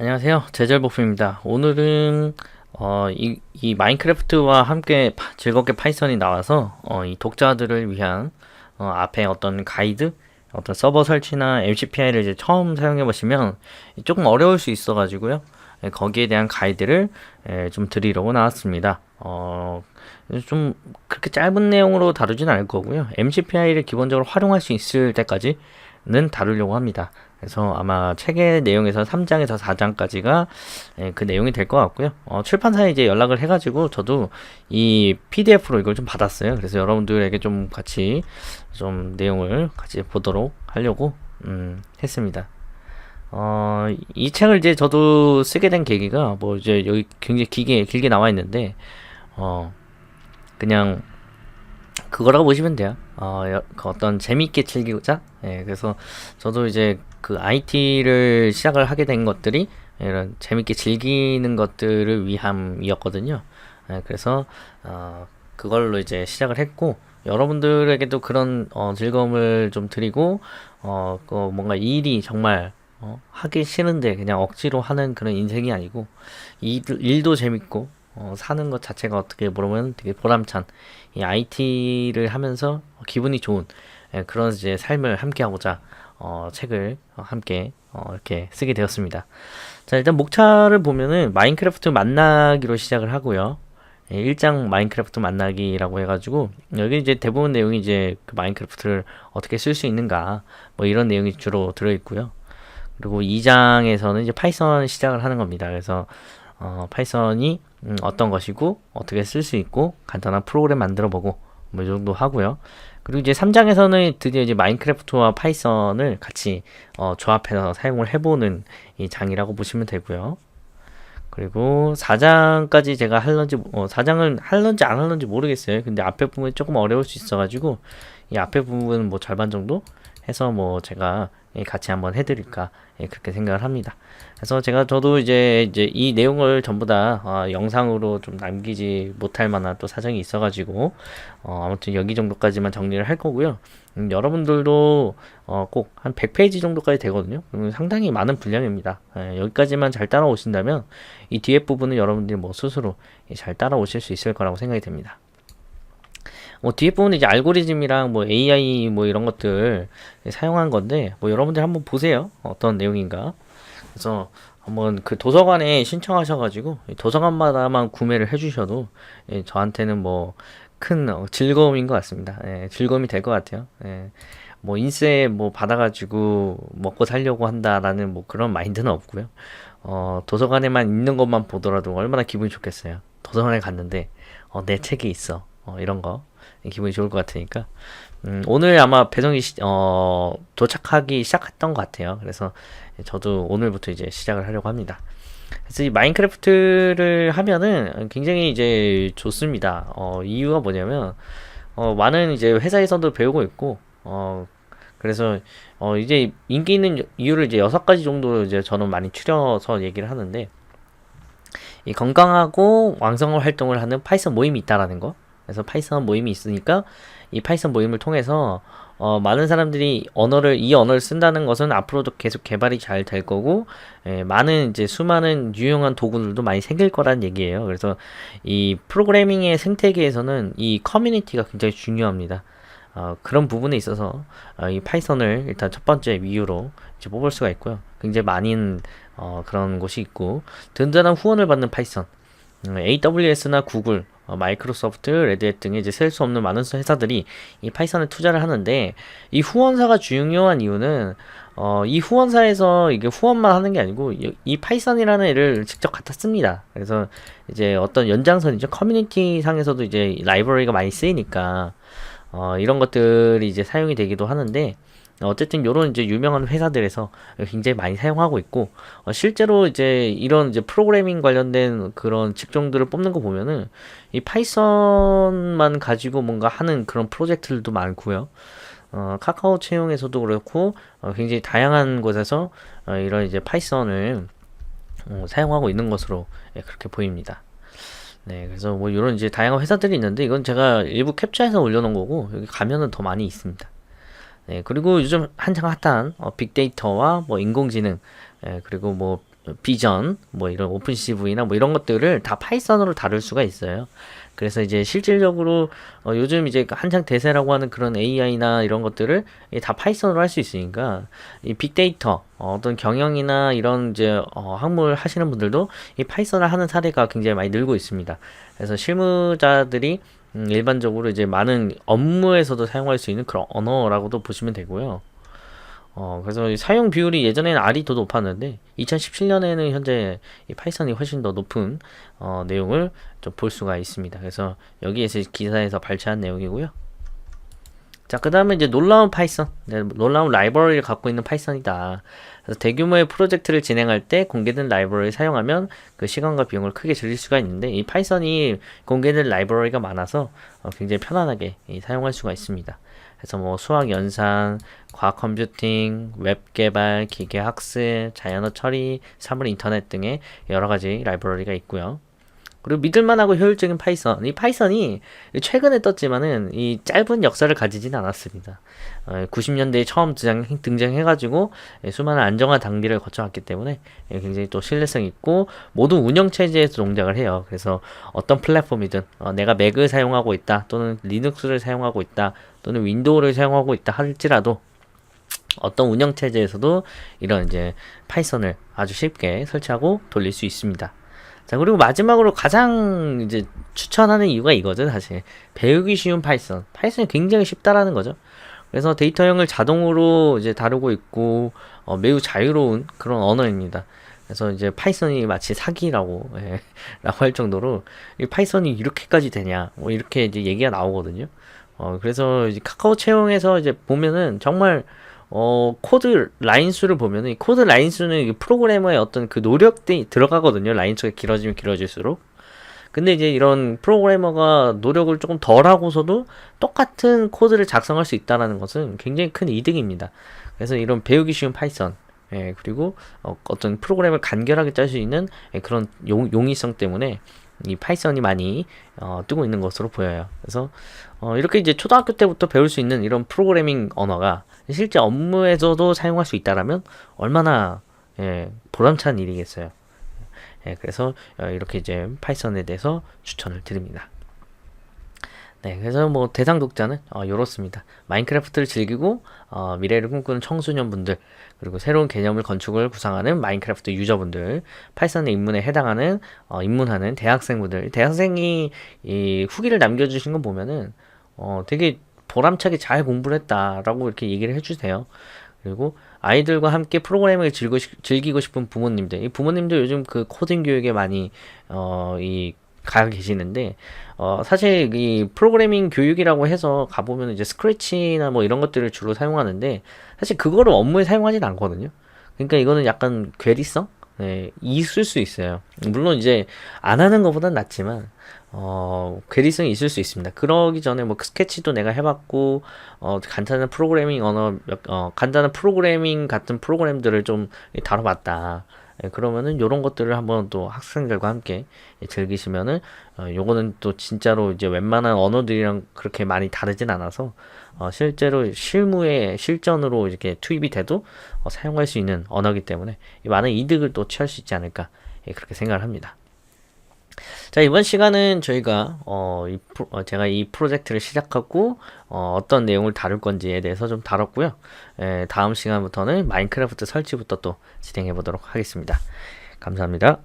안녕하세요. 제절보프입니다. 오늘은 어, 이, 이 마인크래프트와 함께 파- 즐겁게 파이썬이 나와서 어, 이 독자들을 위한 어, 앞에 어떤 가이드, 어떤 서버 설치나 MCPI를 이제 처음 사용해 보시면 조금 어려울 수 있어 가지고요. 예, 거기에 대한 가이드를 예, 좀 드리려고 나왔습니다. 어, 좀 그렇게 짧은 내용으로 다루진 않을 거고요. MCPI를 기본적으로 활용할 수 있을 때까지는 다루려고 합니다. 그래서 아마 책의 내용에서 3장에서 4장까지가 예, 그 내용이 될 것 같고요. 어, 출판사에 이제 연락을 해가지고 저도 이 PDF로 이걸 좀 받았어요. 그래서 여러분들에게 좀 같이 좀 내용을 같이 보도록 하려고 음, 했습니다. 어, 이 책을 이제 저도 쓰게 된 계기가 뭐 이제 여기 굉장히 길게 길게 나와 있는데 어, 그냥 그거라고 보시면 돼요. 어, 여- 그 어떤 재밌게 즐기고자. 예, 그래서 저도 이제 그 IT를 시작을 하게 된 것들이 이런 재밌게 즐기는 것들을 위함이었거든요. 예, 그래서 어, 그걸로 이제 시작을 했고 여러분들에게도 그런 어, 즐거움을 좀 드리고 어, 그 뭔가 일이 정말 어, 하기 싫은데 그냥 억지로 하는 그런 인생이 아니고 일, 일도 재밌고 어, 사는 것 자체가 어떻게 보면 되게 보람찬 이 IT를 하면서 기분이 좋은 예, 그런 이제 삶을 함께 하고자 어, 책을 어, 함께 어, 이렇게 쓰게 되었습니다. 자, 일단 목차를 보면은 마인크래프트 만나기로 시작을 하고요. 예, 1장 마인크래프트 만나기라고 해가지고 여기 이제 대부분 내용이 이제 그 마인크래프트를 어떻게 쓸 수 있는가 뭐 이런 내용이 주로 들어 있고요. 그리고 2장에서는 이제 파이썬 시작을 하는 겁니다. 그래서 어, 파이썬이 음, 어떤 것이고 어떻게 쓸 수 있고 간단한 프로그램 만들어 보고 뭐 이 정도 하고요. 그리고 이제 3장에서는 드디어 이제 마인크래프트와 파이썬을 같이 어, 조합해서 사용을 해보는 이 장이라고 보시면 되고요. 그리고 4장까지 제가 할런지 어, 4장은 할런지 안 할런지 모르겠어요. 근데 앞에 부분이 조금 어려울 수 있어가지고 이 앞에 부분은 뭐 절반 정도 해서 뭐 제가 예, 같이 한번 해드릴까 예, 그렇게 생각을 합니다. 그래서 제가 저도 이제 이제 이 내용을 전부 다 어, 영상으로 좀 남기지 못할 만한 또 사정이 있어가지고 어, 아무튼 여기 정도까지만 정리를 할 거고요. 음, 여러분들도 어, 꼭 한 100페이지 정도까지 되거든요. 그러면 상당히 많은 분량입니다. 예, 여기까지만 잘 따라오신다면 이 뒤에 부분은 여러분들이 뭐 스스로 예, 잘 따라오실 수 있을 거라고 생각이 됩니다. 뭐 뒤에 부분은 이제 알고리즘이랑 뭐 AI 뭐 이런 것들 사용한 건데 뭐 여러분들 한번 보세요. 어떤 내용인가. 그래서 한번 그 도서관에 신청하셔가지고 이 도서관마다만 구매를 해주셔도 예, 저한테는 뭐큰 어, 즐거움인 것 같습니다. 예, 즐거움이 될 것 같아요. 예, 뭐 인세 뭐 받아가지고 먹고 살려고 한다라는 뭐 그런 마인드는 없고요. 어, 도서관에만 있는 것만 보더라도 얼마나 기분이 좋겠어요. 도서관에 갔는데 어, 내 책이 있어. 어, 이런 거 기분이 좋을 것 같으니까 음, 오늘 아마 배송이 시, 어, 도착하기 시작했던 것 같아요. 그래서 저도 오늘부터 이제 시작을 하려고 합니다. 그래서 이 마인크래프트를 하면은 굉장히 이제 좋습니다. 어, 이유가 뭐냐면 어, 많은 이제 회사에서도 배우고 있고 어, 그래서 어, 이제 인기 있는 이유를 이제 여섯 가지 정도 이제 저는 많이 추려서 얘기를 하는데 이 건강하고 왕성한 활동을 하는 파이썬 모임이 있다라는 거. 그래서 파이썬 모임이 있으니까 이 파이썬 모임을 통해서 어, 많은 사람들이 언어를 이 언어를 쓴다는 것은 앞으로도 계속 개발이 잘 될 거고 예, 많은 이제 수많은 유용한 도구들도 많이 생길 거란 얘기예요. 그래서 이 프로그래밍의 생태계에서는 이 커뮤니티가 굉장히 중요합니다. 어, 그런 부분에 있어서 어, 이 파이썬을 일단 첫 번째 이유로 이제 뽑을 수가 있고요. 굉장히 많은 어, 그런 곳이 있고 든든한 후원을 받는 파이썬 음, AWS나 구글, 어, 마이크로소프트, 레드햇 등의 이제 셀 수 없는 많은 회사들이 이 파이썬에 투자를 하는데 이 후원사가 중요한 이유는 어, 이 후원사에서 이게 후원만 하는 게 아니고 이, 이 파이썬이라는 애를 직접 갖다 씁니다. 그래서 이제 어떤 연장선이죠. 커뮤니티 상에서도 이제 라이브러리가 많이 쓰이니까 어, 이런 것들이 이제 사용이 되기도 하는데 어쨌든 요런 이제 유명한 회사들에서 굉장히 많이 사용하고 있고 어, 실제로 이제 이런 이제 프로그래밍 관련된 그런 직종들을 뽑는 거 보면은 이 파이썬만 가지고 뭔가 하는 그런 프로젝트들도 많고요. 어, 카카오 채용에서도 그렇고 어, 굉장히 다양한 곳에서 어, 이런 이제 파이썬을 어, 사용하고 있는 것으로 예, 그렇게 보입니다. 네, 그래서 뭐 이런 이제 다양한 회사들이 있는데 이건 제가 일부 캡처해서 올려놓은 거고 여기 가면은 더 많이 있습니다. 네, 그리고 요즘 한창 핫한 어, 빅데이터와 뭐 인공지능, 예, 그리고 뭐 비전, 뭐 이런 오픈CV나 뭐 이런 것들을 다 파이썬으로 다룰 수가 있어요. 그래서 이제 실질적으로 어, 요즘 이제 한창 대세라고 하는 그런 AI나 이런 것들을 다 파이썬으로 할 수 있으니까 이 빅데이터 어, 어떤 경영이나 이런 이제 어, 학물 하시는 분들도 이 파이썬을 하는 사례가 굉장히 많이 늘고 있습니다. 그래서 실무자들이 음, 일반적으로 이제 많은 업무에서도 사용할 수 있는 그런 언어라고도 보시면 되고요. 어, 그래서 이 사용 비율이 예전에는 R이 더 높았는데 2017년에는 현재 이 파이썬이 훨씬 더 높은 어, 내용을 좀 볼 수가 있습니다. 그래서 여기에서 기사에서 발췌한 내용이고요. 자, 그 다음에 이제 놀라운 파이썬, 네, 놀라운 라이브러리를 갖고 있는 파이썬이다. 그래서 대규모의 프로젝트를 진행할 때 공개된 라이브러리를 사용하면 그 시간과 비용을 크게 줄일 수가 있는데 이 파이썬이 공개된 라이브러리가 많아서 어, 굉장히 편안하게 이, 사용할 수가 있습니다. 그래서 뭐 수학 연산, 과학 컴퓨팅, 웹 개발, 기계 학습, 자연어 처리, 사물 인터넷 등의 여러 가지 라이브러리가 있고요. 그리고 믿을만하고 효율적인 파이썬. 이 파이썬이 최근에 떴지만은 이 짧은 역사를 가지진 않았습니다. 어, 90년대에 처음 등장, 등장해가지고 예, 수많은 안정화 단계를 거쳐왔기 때문에 예, 굉장히 또 신뢰성 있고 모든 운영 체제에서 동작을 해요. 그래서 어떤 플랫폼이든 어, 내가 맥을 사용하고 있다 또는 리눅스를 사용하고 있다 또는 윈도우를 사용하고 있다 할지라도 어떤 운영 체제에서도 이런 이제 파이썬을 아주 쉽게 설치하고 돌릴 수 있습니다. 자, 그리고 마지막으로 가장 이제 추천하는 이유가 이거죠, 사실. 배우기 쉬운 파이썬. 파이썬이 굉장히 쉽다라는 거죠. 그래서 데이터형을 자동으로 이제 다루고 있고, 어, 매우 자유로운 그런 언어입니다. 그래서 이제 파이썬이 마치 사기라고, 예, 라고 할 정도로, 이 파이썬이 이렇게까지 되냐, 뭐 이렇게 이제 얘기가 나오거든요. 어, 그래서 카카오 채용에서 이제 보면은 정말 어, 코드 라인 수를 보면은 이 코드 라인 수는 이 프로그래머의 어떤 그 노력이 들어가거든요. 라인 수가 길어지면 길어질수록. 근데 이제 이런 프로그래머가 노력을 조금 덜 하고서도 똑같은 코드를 작성할 수 있다는 것은 굉장히 큰 이득입니다. 그래서 이런 배우기 쉬운 파이썬, 예, 그리고 어, 떤 프로그램을 간결하게 짤 수 있는 예, 그런 용, 용이성 때문에 이 파이썬이 많이 어, 뜨고 있는 것으로 보여요. 그래서 어, 이렇게 이제 초등학교 때부터 배울 수 있는 이런 프로그래밍 언어가 실제 업무에서도 사용할 수 있다라면 얼마나 예, 보람찬 일이겠어요. 예, 그래서 어, 이렇게 이제 파이썬에 대해서 추천을 드립니다. 네, 그래서 뭐 대상 독자는 어, 이렇습니다. 마인크래프트를 즐기고 어, 미래를 꿈꾸는 청소년분들 그리고 새로운 개념을 건축을 구상하는 마인크래프트 유저분들, 파이썬의 입문에 해당하는 어, 입문하는 대학생분들, 대학생이 이 후기를 남겨주신 거 보면은 어, 되게 보람차게 잘 공부를 했다라고 이렇게 얘기를 해주세요. 그리고 아이들과 함께 프로그래밍을 즐기고 싶은 부모님들, 이 부모님들 요즘 그 코딩 교육에 많이 어, 이 가 계시는데 어 사실 이 프로그래밍 교육이라고 해서 가 보면 이제 스크래치나 뭐 이런 것들을 주로 사용하는데 사실 그거를 업무에 사용하진 않거든요. 그러니까 이거는 약간 괴리성 네, 있을 수 있어요. 물론 이제 안 하는 것보단 낫지만 어, 괴리성이 있을 수 있습니다. 그러기 전에 뭐 스케치도 내가 해봤고 어, 간단한 프로그래밍 언어 어, 간단한 프로그래밍 같은 프로그램들을 좀 다뤄봤다. 예, 그러면은 요런 것들을 한번 또 학생들과 함께 즐기시면은 어, 요거는 또 진짜로 이제 웬만한 언어들이랑 그렇게 많이 다르진 않아서 어, 실제로 실무에 실전으로 이렇게 투입이 돼도 어, 사용할 수 있는 언어기 때문에 많은 이득을 또 취할 수 있지 않을까 예, 그렇게 생각을 합니다. 자, 이번 시간은 저희가, 어, 이, 프로, 어, 제가 이 프로젝트를 시작하고, 어, 어떤 내용을 다룰 건지에 대해서 좀 다뤘고요. 에, 다음 시간부터는 마인크래프트 설치부터 또 진행해 보도록 하겠습니다. 감사합니다.